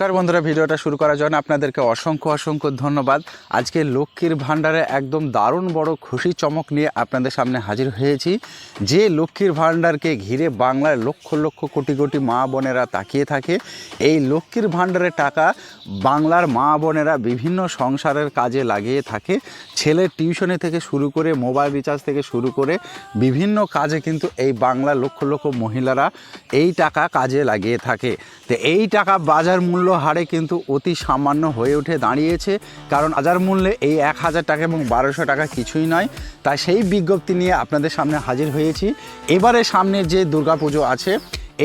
নমস্কার বন্ধুরা, ভিডিওটা শুরু করার জন্য আপনাদেরকে অসংখ্য অসংখ্য ধন্যবাদ। আজকে লক্ষ্মীর ভাণ্ডারে একদম দারুণ বড় খুশি চমক নিয়ে আপনাদের সামনে হাজির হয়েছি। যে লক্ষ্মীর ভাণ্ডারকে ঘিরে বাংলার লক্ষ লক্ষ কোটি কোটি মা বোনেরা তাকিয়ে থাকে, এই লক্ষ্মীর ভাণ্ডারের টাকা বাংলার মা বোনেরা বিভিন্ন সংসারের কাজে লাগিয়ে থাকে। ছেলের টিউশনি থেকে শুরু করে, মোবাইল রিচার্জ থেকে শুরু করে বিভিন্ন কাজে কিন্তু এই বাংলার লক্ষ লক্ষ মহিলারা এই টাকা কাজে লাগিয়ে থাকে। তো এই টাকা বাজার মূল্য হারে কিন্তু অতি সামান্য হয়ে উঠে দাঁড়িয়েছে, কারণ বাজার মূল্যে এই এক হাজার টাকা এবং বারোশো টাকা কিছুই নয়। তাই সেই বিজ্ঞপ্তি নিয়ে আপনাদের সামনে হাজির হয়েছি। এবারে সামনে যে দুর্গাপুজো আছে,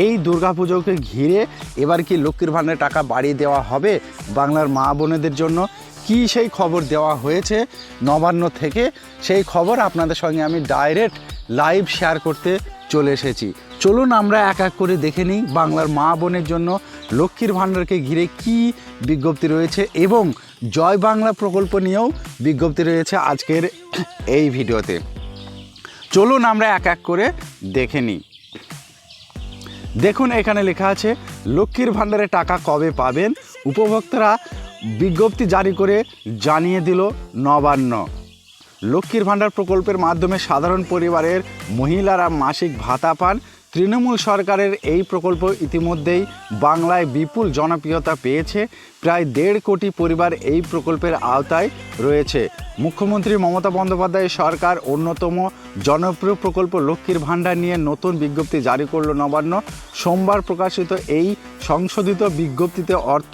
এই দুর্গাপুজোকে ঘিরে এবার কি লক্ষ্মীর ভাণ্ডারে টাকা বাড়িয়ে দেওয়া হবে বাংলার মা বোনেদের জন্য? কি সেই খবর দেওয়া হয়েছে নবান্ন থেকে? সেই খবর আপনাদের সঙ্গে আমি ডাইরেক্ট লাইভ শেয়ার করতে চলে এসেছি। চলুন আমরা এক এক করে দেখে নিই বাংলার মা বোনের জন্য লক্ষ্মীর ভাণ্ডারকে ঘিরে কি বিজ্ঞপ্তি রয়েছে এবং জয় বাংলা প্রকল্প নিয়েও বিজ্ঞপ্তি রয়েছে আজকের এই ভিডিওতে। চলুন আমরা এক এক করে দেখে নিই। দেখুন, এখানে লেখা আছে, লক্ষ্মীর ভাণ্ডারে টাকা কবে পাবেন? উপভোক্তারা বিজ্ঞপ্তি জারি করে জানিয়ে দিল নবান্ন। লক্ষ্মীর ভাণ্ডার প্রকল্পের মাধ্যমে সাধারণ পরিবারের মহিলারা মাসিক ভাতা পান। তৃণমূল সরকারের এই প্রকল্প ইতিমধ্যেই বাংলায় বিপুল জনপ্রিয়তা পেয়েছে। প্রায় দেড় কোটি পরিবার এই প্রকল্পের আওতায় রয়েছে। মুখ্যমন্ত্রী মমতা বন্দ্যোপাধ্যায় সরকার অন্যতম জনপ্রিয় প্রকল্প লক্ষ্মীর ভাণ্ডার নিয়ে নতুন বিজ্ঞপ্তি জারি করল নবান্ন। সোমবার প্রকাশিত এই সংশোধিত বিজ্ঞপ্তিতে অর্থ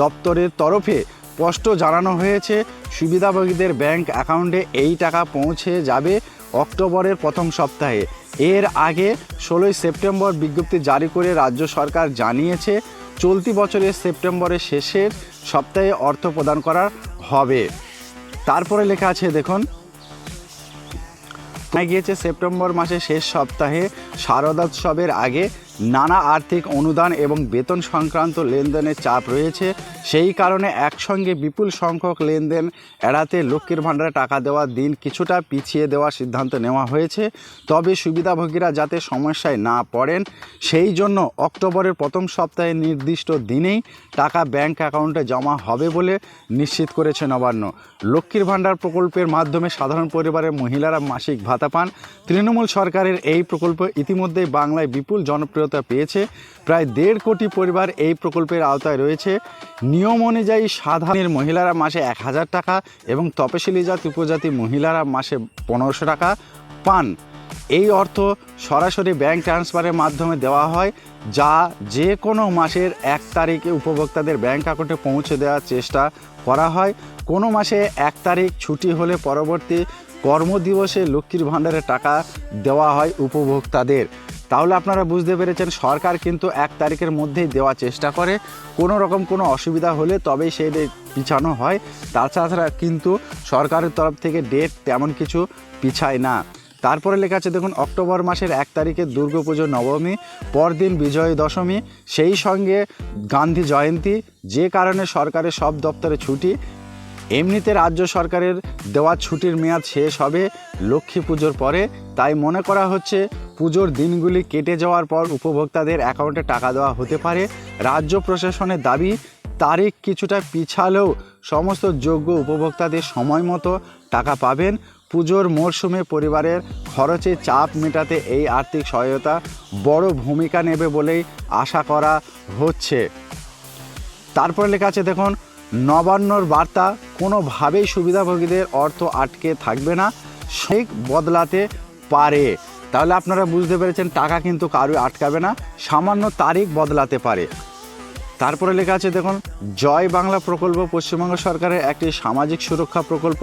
দপ্তরের তরফে স্পষ্ট জানানো হয়েছে, সুবিধাভোগীদের ব্যাংক অ্যাকাউন্টে এই টাকা পৌঁছে যাবে অক্টোবরের প্রথম সপ্তাহে। এর আগে ষোলোই সেপ্টেম্বর বিজ্ঞপ্তি জারি করে রাজ্য সরকার জানিয়েছে, চলতি বছরের সেপ্টেম্বরের শেষের সপ্তাহে অর্থ প্রদান করা হবে। তারপরে লেখা আছে, দেখুন গিয়েছে, সেপ্টেম্বর মাসের শেষ সপ্তাহে শারদোৎসবের আগে নানা আর্থিক অনুদান এবং বেতন সংক্রান্ত লেনদেনের চাপ রয়েছে। সেই কারণে একসঙ্গে বিপুল সংখ্যক লেনদেন এড়াতে লক্ষ্মীর ভাণ্ডারে টাকা দেওয়ার দিন কিছুটা পিছিয়ে দেওয়ার সিদ্ধান্ত নেওয়া হয়েছে। তবে সুবিধাভোগীরা যাতে সমস্যায় না পড়েন, সেই জন্য অক্টোবরের প্রথম সপ্তাহে নির্দিষ্ট দিনেই টাকা ব্যাংক অ্যাকাউন্টে জমা হবে বলে নিশ্চিত করেছে নবান্ন। লক্ষ্মীর ভাণ্ডার প্রকল্পের মাধ্যমে সাধারণ পরিবারের মহিলারা মাসিক ভাতা পান। তৃণমূল সরকারের এই প্রকল্প ইতিমধ্যেই বাংলায় বিপুল জনপ্রিয়তা পেয়েছে। প্রায় দেড় কোটি পরিবার এই প্রকল্পের আওতায় রয়েছে। নিয়ম অনুযায়ী সাধারণের মহিলারা মাসে এক হাজার টাকা এবং তপশিলি জাতি উপজাতি মহিলারা মাসে পনেরোশো টাকা পান। এই অর্থ সরাসরি ব্যাংক ট্রান্সফারের মাধ্যমে দেওয়া হয়, যা যে কোনো মাসের এক তারিখে উপভোক্তাদের ব্যাংক অ্যাকাউন্টে পৌঁছে দেওয়ার চেষ্টা করা হয়। কোনো মাসে এক তারিখ ছুটি হলে পরবর্তী কর্মদিবসে লক্ষ্মীর ভাণ্ডারে টাকা দেওয়া হয় উপভোক্তাদের। তাহলে আপনারা বুঝতে পেরেছেন, সরকার কিন্তু এক তারিখের মধ্যেই দেওয়ার চেষ্টা করে। কোনো রকম কোনো অসুবিধা হলে তবেই সেই পিছানো হয়। তাছাড়া কিন্তু সরকারের তরফ থেকে ডেট তেমন কিছু পিছায় না। তারপরে লেখা আছে, দেখুন, অক্টোবর মাসের এক তারিখে দুর্গাপুজো নবমী, পরদিন বিজয় দশমী। সেই সঙ্গে গান্ধী জয়ন্তী, যে কারণে সরকারের সব দপ্তরে ছুটি। এমনিতে রাজ্য সরকারের দেওয়া ছুটির মেয়াদ শেষ হবে লক্ষ্মী পুজোর পরে। তাই মনে করা হচ্ছে পুজোর দিনগুলি কেটে যাওয়ার পর উপভোক্তাদের অ্যাকাউন্টে টাকা দেওয়া হতে পারে। রাজ্য প্রশাসনের দাবি, তারিখ কিছুটা পিছালেও সমস্ত যোগ্য উপভোক্তাদের সময় মতো টাকা পাবেন। পুজোর মরশুমে পরিবারের খরচে চাপ মেটাতে এই আর্থিক সহায়তা বড় ভূমিকা নেবে বলেই আশা করা হচ্ছে। তারপর লেখা আছে, দেখুন, নবান্নর বার্তা, কোনোভাবেই সুবিধাভোগীদের অর্থ আটকে থাকবে না। শেখ বদলাতে পারে। তাহলে আপনারা বুঝতে পেরেছেন টাকা কিন্তু কারও আটকাবে না, সামান্য তারিখ বদলাতে পারে। তারপরে লেখা আছে, দেখুন, জয় বাংলা প্রকল্প পশ্চিমবঙ্গ সরকারের একটি সামাজিক সুরক্ষা প্রকল্প,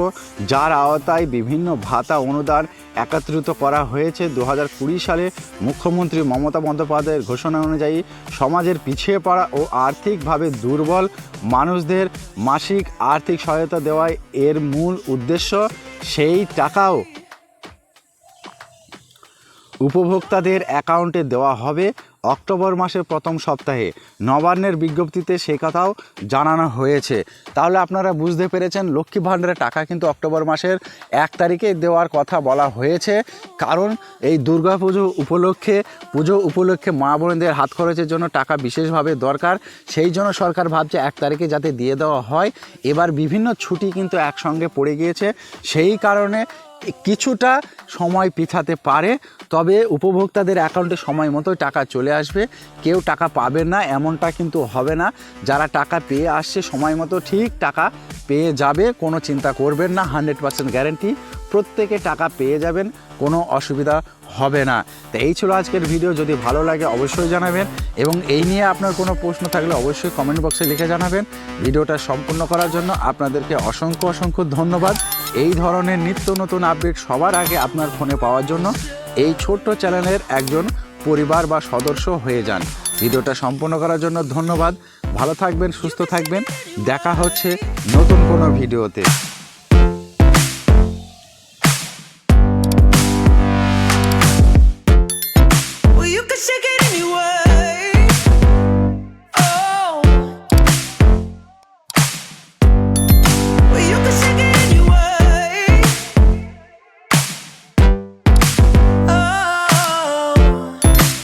যার আওতায় বিভিন্ন ভাতা অনুদান একত্রিত করা হয়েছে। দু হাজার কুড়ি সালে মুখ্যমন্ত্রী মমতা বন্দ্যোপাধ্যায়ের ঘোষণা অনুযায়ী সমাজের পিছিয়ে পড়া ও আর্থিকভাবে দুর্বল মানুষদের মাসিক আর্থিক সহায়তা দেওয়াই এর মূল উদ্দেশ্য। সেই টাকাও উপভোক্তাদের অ্যাকাউন্টে দেওয়া হবে অক্টোবর মাসের প্রথম সপ্তাহে। নবান্নের বিজ্ঞপ্তিতে সে কথাও জানানো হয়েছে। তাহলে আপনারা বুঝতে পেরেছেন, লক্ষ্মী ভাণ্ডারের টাকা কিন্তু অক্টোবর মাসের এক তারিখে দেওয়ার কথা বলা হয়েছে। কারণ এই দুর্গাপুজো উপলক্ষে, পুজো উপলক্ষে মা বোনদের হাত খরচের জন্য টাকা বিশেষভাবে দরকার। সেই জন্য সরকার ভাবছে এক তারিখে যাতে দিয়ে দেওয়া হয়। এবার বিভিন্ন ছুটি কিন্তু একসঙ্গে পড়ে গিয়েছে। সেই কারণে কিছুটা সময় পিছাতে পারে, তবে উপভোক্তাদের অ্যাকাউন্টে সময় মতো টাকা চলে আসবে। কেউ টাকা পাবেন না, এমনটা কিন্তু হবে না। যারা টাকা পেয়ে আসছে, সময় মতো ঠিক টাকা পেয়ে যাবে, কোনো চিন্তা করবেন না হান্ড্রেড পার্সেন্ট গ্যারেন্টি প্রত্যেকে টাকা পেয়ে যাবেন, কোনো অসুবিধা হবে না। তো এই ছিল আজকের ভিডিও যদি ভালো লাগে, অবশ্যই জানাবেন। এবং এই নিয়ে আপনার কোনো প্রশ্ন থাকলে অবশ্যই কমেন্ট বক্সে লিখে জানাবেন। ভিডিওটা সম্পূর্ণ করার জন্য আপনাদেরকে অসংখ্য অসংখ্য ধন্যবাদ। এই ধরনের নিত্য নতুন আপডেট সবার আগে আপনার ফোনে পাওয়ার জন্য এই ছোট্ট চ্যানেলের একজন পরিবার বা সদস্য হয়ে যান। ভিডিওটা সম্পূর্ণ করার জন্য ধন্যবাদ। ভালো থাকবেন, সুস্থ থাকবেন। দেখা হচ্ছে নতুন কোনো ভিডিওতে।